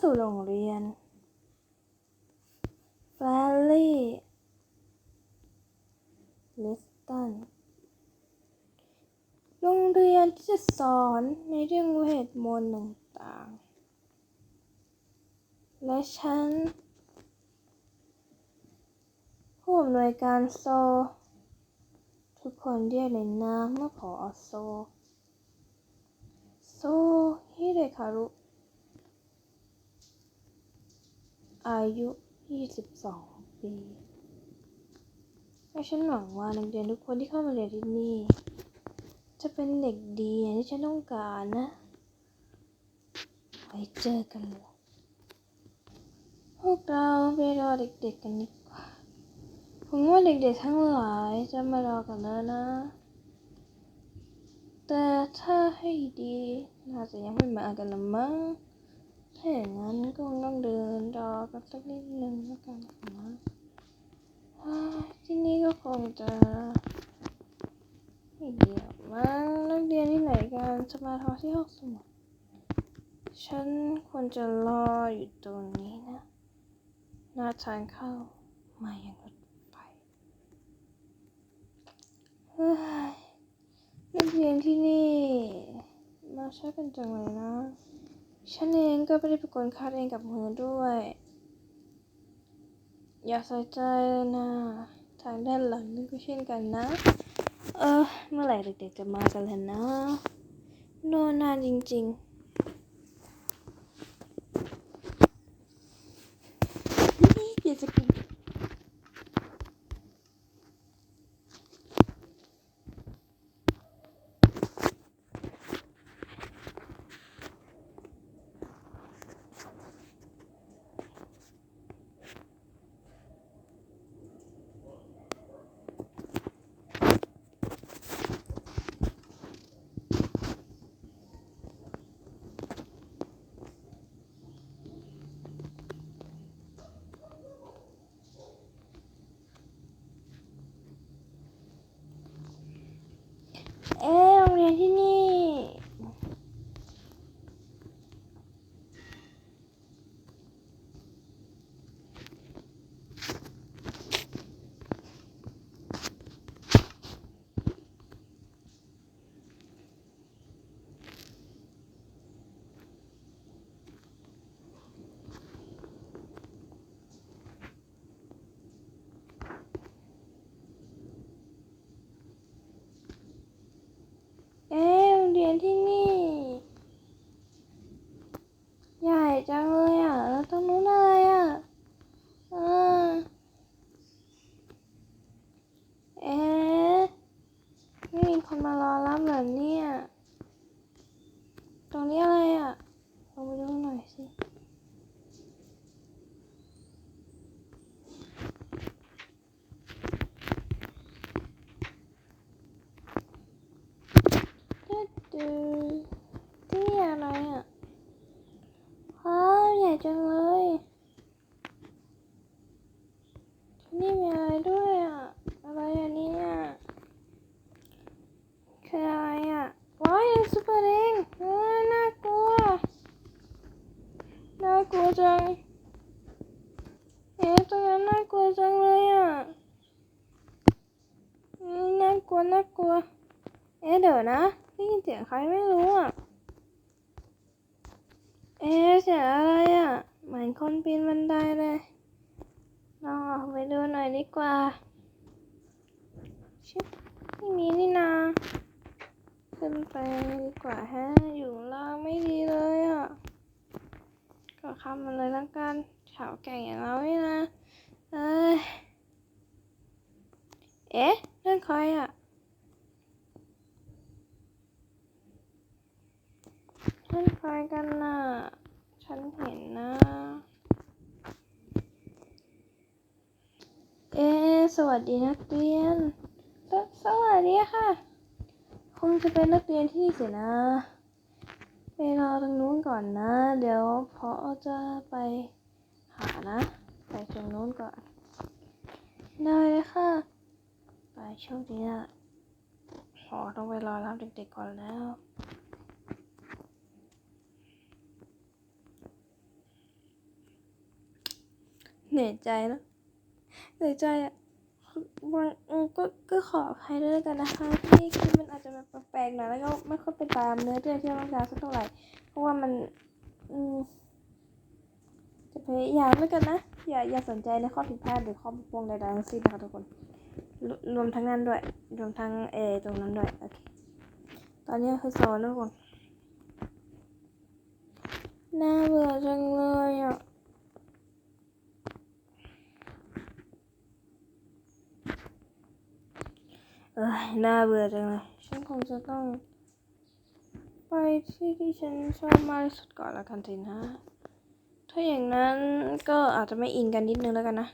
สู่โรงเรียน f a i r y l i s t o n โรงเรียนที่จะสอนในเรื่องเวทมนต์ต่างๆ และฉันผู้อำนวยการโซ ทุกคนเรียกในนามว่าผอโซ โซฮิเดคารุ อายุ 22 ปี และฉันหวังว่านักเรียนทุกคนที่เข้ามาเรียนที่นี่ จะเป็นเด็กดีอย่างที่ฉันต้องการนะ ไว้เจอกันเลยพวกเราไปรอเด็กๆกันดีกว่า ผมว่าเด็กๆทั้งหลายจะมารอกันแล้วนะ แต่ถ้าให้ดีน่าจะยังไม่มากันละมั้ง ถ้าอย่างนั้นก็คงต้องเดินรอกันสักนิดนึงแล้วกันนะที่นี่ก็คงจะไม่เดียวมั้งนักเรียนที่ไหนกันจะมาทอที่ห้องสมุดฉันควรจะรออยู่ตรงนี้นะน้าทางเข้ามาอยังรถไฟนักเรียนที่นี่ มาช้ากันจังเลยนะ ฉันเองก็ไม่ได้เป็นคนคัดเองกับมือด้วย อย่าใส่ใจเลยนะ ทางด้านหลังนี่ก็เช่นกันนะ เออ เมื่อไหร่เด็กๆจะมากันแล้วนะโนอนนานจริง ๆากลัวจังเอ๊ะตรงนั้นน่ากลัวจังเลยอะน่ากลัวน่ากลัว เอ๊ะเดี๋ยวนะได้ยินเสียงใครไม่รู้อะ เอ๊ะเสียงอะไรอะ เหมือนคนปีนบันไดเลยลองออกไปดูหน่อยดีกว่าชิบไม่มีนี่นาขึ้นไปดีกว่าฮะอยู่ข้างล่างไม่ดีเลยอะ ก็ คำมันเลยละกันขาวแก่งอย่างเราเนี่นะ เอ้ย เอ๊ะนั่นใครอะนั่นใครกันน่ะ ฉันเห็นนะ เอ๊สวัสดีนักเรียนสสวัสดีค่ะ คงจะเป็นนักเรียนที่นี่สินะ ไปรอตรงนู้นก่อนนะ เดี๋ยวพอจะไปหานะ ไปตรงนู้นก่อน ได้เลยค่ะ ไปโชคดีนะพอต้องไปรอรับเด็กๆก่อนแล้วเหนื่อยใจนะเหนื่อยใจอะ ก็ก็ขออภัยด้วยกันนะคะที่คลิปมันอาจจะแบบแปลกๆหน่อยแล้วก็ไม่ค่อยเป็นตามเนื้อเรื่องที่เราต้องการสักเท่าไหร่เพราะว่ามันอืมจะพยายามแล้วกันนะ อย่าอย่าสนใจในข้อผิดพลาดหรือข้อบกพร่องใดๆทั้งสิ้นนะคะทุกคนรวรวมทั้งนั้นด้วยรวมทั้งเออตรงนั้นด้วยโอเคตอนนี้คือสอนทุกคนน่าเบื่อจังเลยอะ เอ้ยน่าเบื่อจังเลย ฉันคงจะต้อง ไปที่ที่ฉันชอบมากที่สุดก่อนละกันสินะ ถ้าอย่างนั้นก็อาจจะไม่อินกันนิดนึงแล้วกันนะ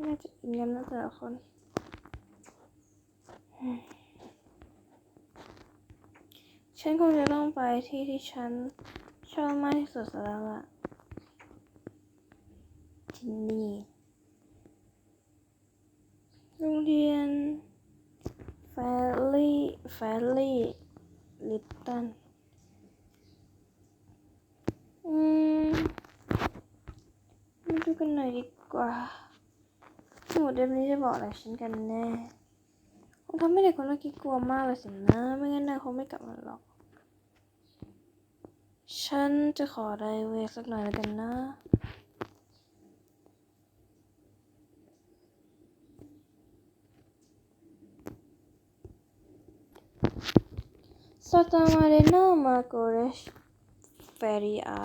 น่าจะอินกันนะแต่ละคนฉันคงจะต้องไปที่ที่ฉันชอบมากที่สุดแล้วล่ะที่นี่ โรงเรียนแฟลี่ แฟลี่ลิตตันอืมมาดูกันหน่อยดีกว่าสมุดเล่มนี้จะบอกอะไรฉันกันแน่คงทำให้เด็กคนเมื่อกี้กลัวมากเลยสินะ ไม่งั้นนายคงไม่กลับมาหรอก ฉันจะขอไดเวกสักหน่อยแล้วกันนะ สตามาเรนามาโกเรชเฟรีอา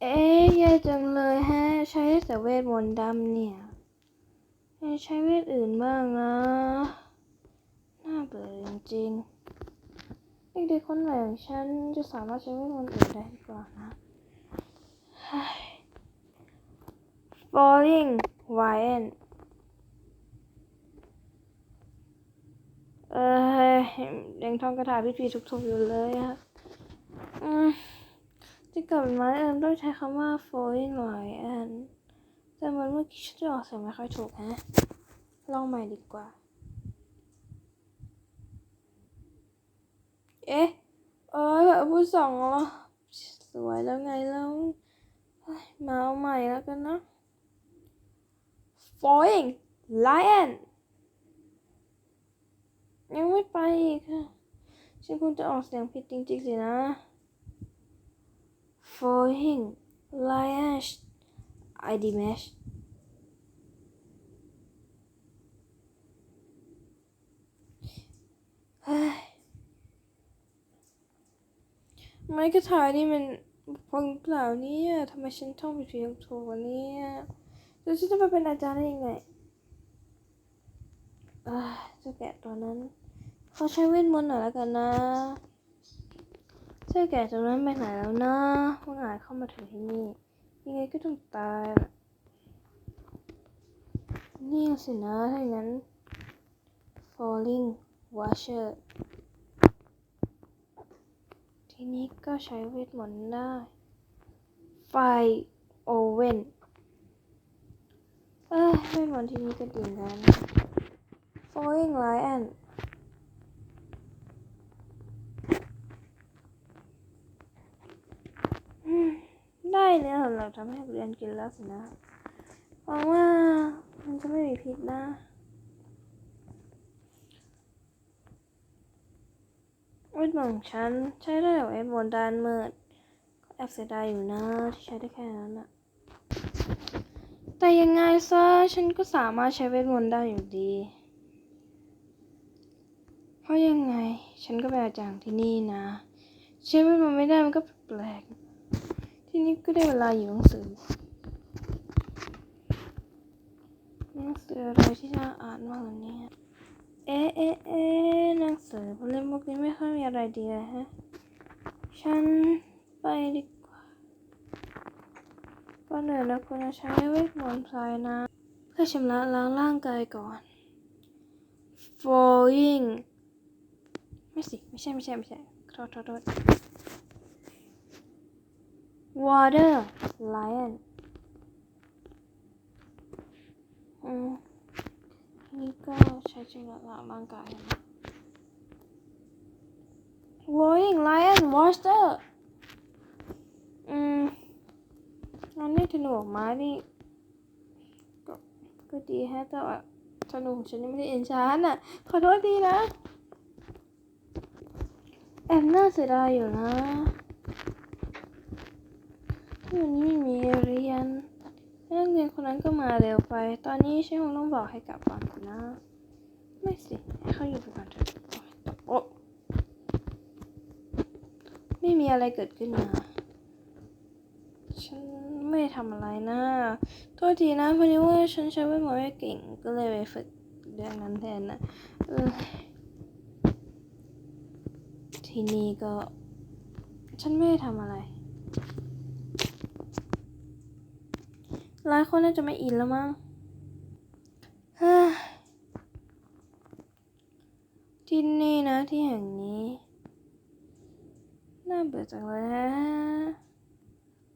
เอ๊ยแย่จังเลยแฮะ ใช้แต่เวทมนต์ดำเนี่ย ใช้เวทอื่นบ้างนะ น่าเบื่อจริงๆเด็กๆคนใหม่อย่างฉันจะสามารถใช้เวทมนต์อื่นได้หรือเปล่านะ Falling Lion เออยังท่องคาถาพิธีทุกๆอยู่เลยอะอืมจะกลับมาเอิมต้องใช้คำว่า falling lion แต่มันเมื่อกี้ฉันจะออกเสียงไม่ค่อยถูกฮะลองใหม่ดีกว่า เอ๊ะเออผู้สองเหรอสวยแล้วไงแล้วมาเอาใหม่แล้วกันนะ falling lion ยังไม่ไปอีกค่ะฉันคงจะออกเสียงผิดจริงๆสินะ falling lion I demand เฮ้ยไม้กระถายนี่มันฟังเปล่าเนี่ยทำไมฉันท่องผิดผิดถูกวันนี้แล้วฉันจะไปเป็นอาจารย์ได้ยังไงอ่า จ้าแกะตัวนั้นขอใช้เวทมนต์หน่อยแล้วกันนะเจ้าแกะตัวนั้นไปไหนแล้วนะเมื่อไงเข้ามาถึงที่นี่ ยังไงก็ต้องตายละนี่สินะ ถ้าอย่างนั้น falling washer ทีนี้ก็ใช้เวทมนต์ได้ ไฟโอเว่นเอ้ยเวทมนต์ทีนี้ก็ดีนกั falling lion อืมได้เนื้อสำหรับทำให้เรียนกินแล้วสินะหวังว่ามันจะไม่มีพิษนะเวทมนต์ของฉันใช้ได้กับเวทมนต์ด้านมืดก็แอบเสียดายอยู่นะที่ใช้ได้แค่นั้นอะแต่ยังไงซะฉันก็สามารถใช้เวทมนต์ได้อยู่ดี เพราะยังไง ฉันก็เป็นอาจารย์ที่นี่นะใช้เวทมนไม่ได้มันก็แปลก ที่นี่ก็ได้เวลาอยู่หนังสือหนังสืออะไรที่น่าอ่านบ้างเนี่ยเอ๊ะเอ๊ะเอ๊ะหนังสือเล่มพวกนี้ไม่ค่อยมีอะไรดีเลยฮะ ฉันไปดีกว่าก่อนอื่นเราควรจะใช้เวทมนต์พลายน้ำเพื่อชำระล้างร่างกายก่อน flowing ไม่สิ ไม่ใช่ไม่ใช่ไม่ใช่โทษโทษโทษ water lion อืมนี่ก็ใช้ชำระล้าร่างกายนะ Warning Lion Monster อืมอันนี้ธนูออกมานี่ก็ก็ดีแฮะแต่ว่าธนูของฉันยังไม่ได้เอ็นชานอะ ขอโทษทีนะ แอบน่าเสียดายอยู่นะที่วันนี้ไม่มีเรียนนักเรียนคนนั้นก็มาเร็วไป ตอนนี้ฉันคงต้องบอกให้กลับก่อนนะ ไม่สิ ให้เขาอยู่ไปก่อนเถอะโอ๊ะไม่มีอะไรเกิดขึ้นนะฉันไม่ทำอะไรนะ โทษทีนะพอดีว่าฉันใช้เวทมนต์ไม่เก่ง ก็เลยไปฝึกเรื่องนั้นแทนนะเออ ที่นี้ก็ ฉันไม่ได้ทำอะไร หลายคนน่าจะไม่อินแล้วมั้งที่นี่นะที่แห่งนี้ น่าเบื่อจังเลยฮะ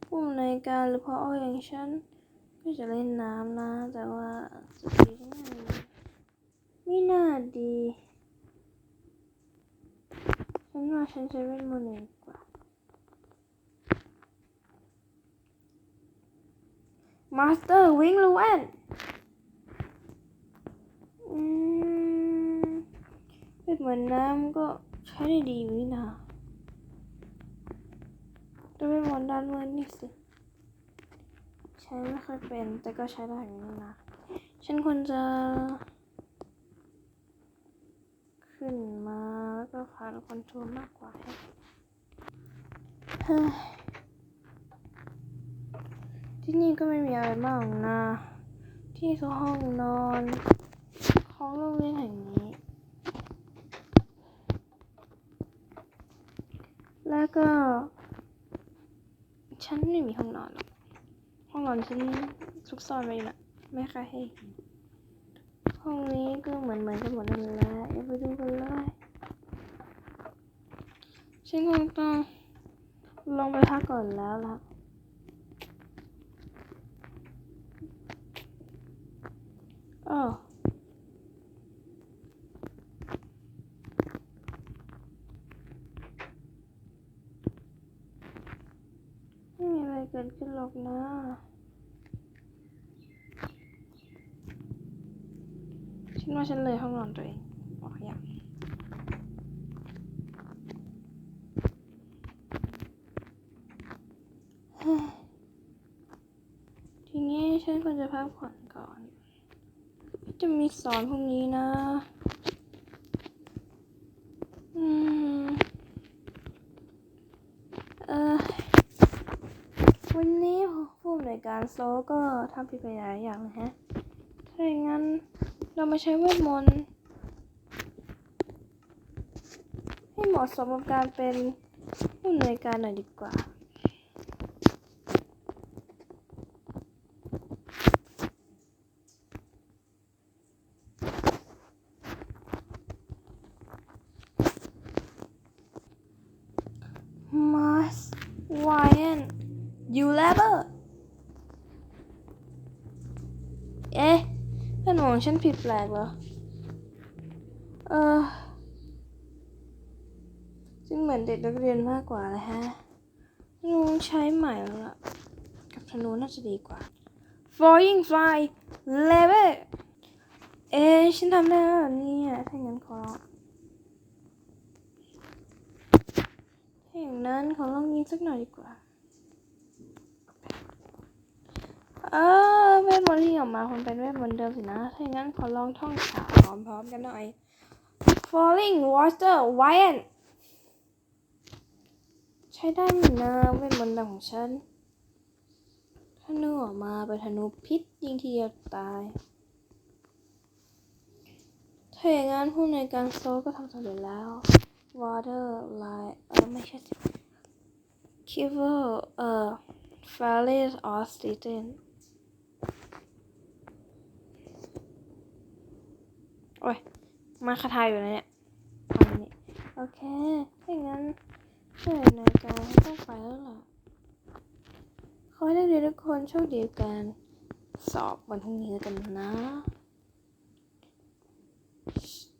ผู้อำนวยการหรือพออ้อยอย่างฉันก็จะเล่นน้ำนะ แต่ว่าจะดีได้ไงไม่น่าดี ฉันว่าฉันจะเล่นมเดลดีกว่า มาสเตอร์วิงลูแอนอืมเป็นเหมือนน้ำก็ใช้ได้ดีอยู่นี่นะแต่เป็นหมอนด้านมือนี่สิ ใช้ไม่ค่อยเป็น แต่ก็ใช้ได้อยู่นี่นะฉันควรจะ ขึ้นมา แล้วก็พาคอนโทรลมากกว่าให้เฮ้ยที่นี่ก็ไม่มีอะไรมากนะ ที่คือห้องนอนของโรงเรียนแห่งนี้ แล้วก็ ฉันไม่มีห้องนอนหรอก ห้องนอนฉันซุกซ่อนไว้นะไม่ใค่อยให้ห้องนี้ก็เหมือนเหมือนกันหมดนั่นแหละอย่าไปดูกันเลย ฉันคงต้องลงไปพักก่อนแล้วล่ะอ้ไม่มีอะไรเกิดขึ้นหรอกนะฉันว่าฉันเลยห้องนอนตัวเองเฮ้ยทีนี้ฉันควรจะ พักผ่อนก่อน จะมีสอนพรุ่งนี้นะ อืม เออวันนี้ผู้อำนวยการโซก็ทำผิดไปหลายอย่างเลยฮะ ถ้าอย่างนั้นเรามาใช้เวทมนต์ให้เหมาะสมกับการเป็นผู้อำนวยการหน่อยดีกว่าสวายน ยูเลเบอร์เอ๊ะเพื่อนของฉันผิดแปลกเหรอ เออจึงเหมือนเด็กนักเรียนมากกว่าเลยฮะนูใช้ใหม่แล้วล่ะ กับธนูน่าจะดีกว่า Flying Fly Level เอ๊ะฉันทำได้แล้วเหรอเนี่ยถ้าอย่างนั้นขอลองถ้าอย่างนั้นขอลองยิงสักหน่อยดีกว่า เออเวทมนต์ที่ออกมาคงเป็นเวทมนต์เดิมสินะ ถ้าอย่างนั้นขอลองท่องฉาพร้อมๆกันหน่อย Falling Water Wine ใช้ได้นี่นะเวทมนต์ดำของฉันธนูออกมาเป็นธนูพิษยิงทีเดียวตาย ถ้าอย่างนั้นผู้ในการโซลก็ทำสำเร็จแล้ว Water Line เออไม่ใช่ Kiver เอ่อ Valley of s โอ้ย มาคาทายอยู่นะเนี่ยทำนี้โอเคถ้าอย่างนั้นเพื่อนในายการต้องไปแล้วล่ะขอให้นักเรียนทุกคนโชคดีกันสอบวันพรุ่งนี้กันนะ